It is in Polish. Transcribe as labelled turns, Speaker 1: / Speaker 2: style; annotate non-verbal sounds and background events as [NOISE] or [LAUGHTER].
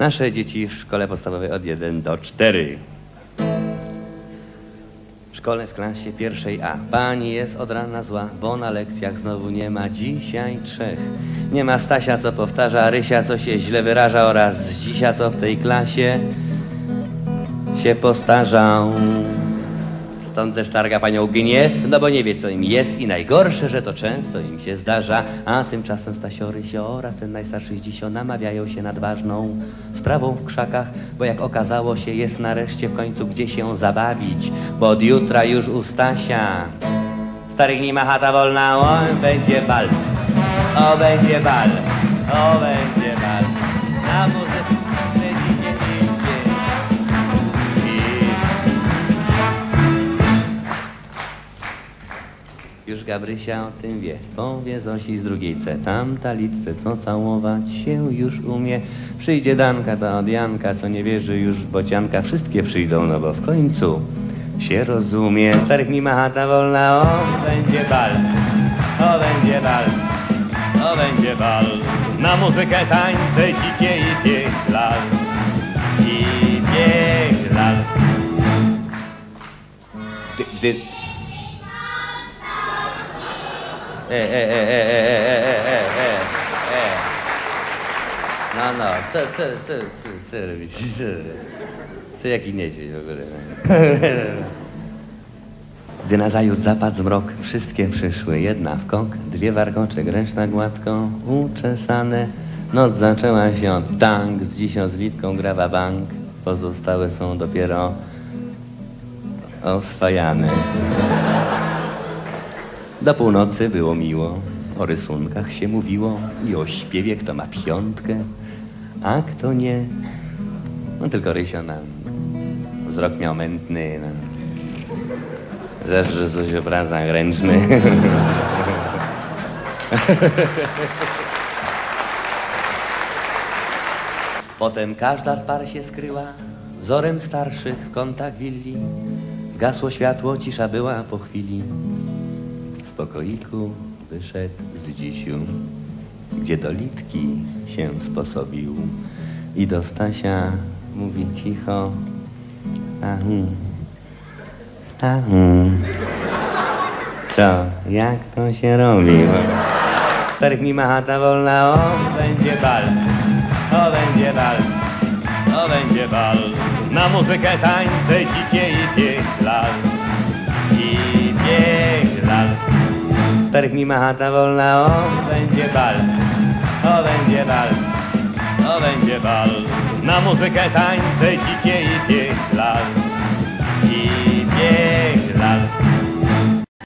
Speaker 1: Nasze dzieci w szkole podstawowej od 1 do 4. W szkole w klasie pierwszej A. Pani jest od rana zła, bo na lekcjach znowu nie ma dzisiaj trzech. Nie ma Stasia, co powtarza, Rysia, co się źle wyraża oraz Zdzisia, co w tej klasie się postarzał. Stąd też targa panią gniew, no bo nie wie, co im jest i najgorsze, że to często im się zdarza, a tymczasem Stasio, Rysio oraz ten najstarszy Zdzisio namawiają się nad ważną sprawą w krzakach, bo jak okazało się, jest nareszcie w końcu gdzie się zabawić, bo od jutra już u Stasia. Starych nie ma chata wolna, o, będzie bal, o, będzie bal, o, będzie bal. Na Już Gabrysia o tym wie, powie Zosi z drugiej C. Tamta litce, co całować się już umie. Przyjdzie Danka, to od Janka, co nie wierzy już bocianka. Wszystkie przyjdą, no bo w końcu się rozumie. Starych ma chata wolna, o, będzie bal, o, będzie bal, o, będzie bal. Na muzykę, tańce dzikie i pięć lat, i pięć lat. Dy, dy, E, e, e, e, e, e, e, e, e, e. No, no, co, co, co, co, co? [LAUGHS] Co, co jaki niedźwiedź w ogóle? [LAUGHS] Gdy nazajutrz zapadł zmrok, wszystkie przyszły, jedna w kąk, dwie warkocze, reszta gładko uczesane. Noc zaczęła się od tank, z dzisią z Witką grawa bank, pozostałe są dopiero oswajane. Do północy było miło, o rysunkach się mówiło i o śpiewie, kto ma piątkę, a kto nie. No tylko Rysio nam wzrok miał mętny, no. Zawsze coś obrazach ręczny. [LAUGHS] Potem każda z par się skryła, wzorem starszych w kątach willi. Zgasło światło, cisza była po chwili. Pokoiku wyszedł z dzisiu, gdzie do litki się sposobił i do Stasia mówi cicho Stachu, Stachu, co, jak to się robi? Czterech mi ma chata wolna, o, będzie bal, o, będzie bal, o, będzie bal. Na muzykę, tańce dzikie i pięć Jak mi macha wolna, o będzie bal, o będzie bal, o będzie bal. Na muzykę tańce dzikie i pięć lat. I pięć